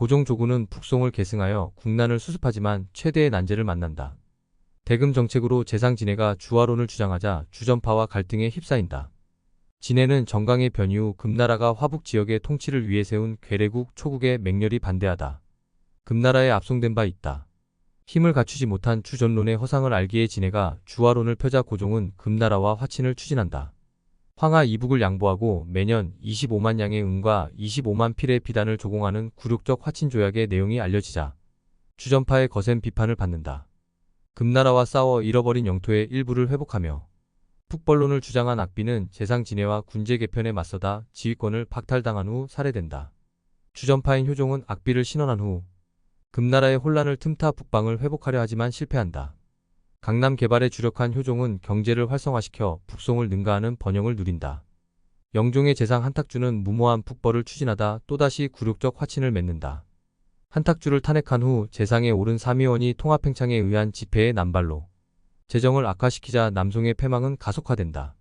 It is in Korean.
고종 조구는 북송을 계승하여 국난을 수습하지만 최대의 난제를 만난다. 대금 정책으로 재상 진해가 주화론을 주장하자 주전파와 갈등에 휩싸인다. 진해는 정강의 변이 후 금나라가 화북 지역의 통치를 위해 세운 괴뢰국 초국에 맹렬히 반대하다. 금나라에 압송된 바 있다. 힘을 갖추지 못한 주전론의 허상을 알기에 진해가 주화론을 펴자 고종은 금나라와 화친을 추진한다. 황하 이북을 양보하고 매년 25만 양의 은과 25만 필의 비단을 조공하는 굴욕적 화친 조약의 내용이 알려지자 주전파의 거센 비판을 받는다. 금나라와 싸워 잃어버린 영토의 일부를 회복하며 북벌론을 주장한 악비는 재상 진해와 군제 개편에 맞서다 지휘권을 박탈당한 후 살해된다. 주전파인 효종은 악비를 신원한 후 금나라의 혼란을 틈타 북방을 회복하려 하지만 실패한다. 강남 개발에 주력한 효종은 경제를 활성화시켜 북송을 능가하는 번영을 누린다. 영종의 재상 한탁주는 무모한 북벌을 추진하다 또다시 굴욕적 화친을 맺는다. 한탁주를 탄핵한 후 재상에 오른 삼위원이 통합팽창에 의한 집회의 남발로 재정을 악화시키자 남송의 패망은 가속화된다.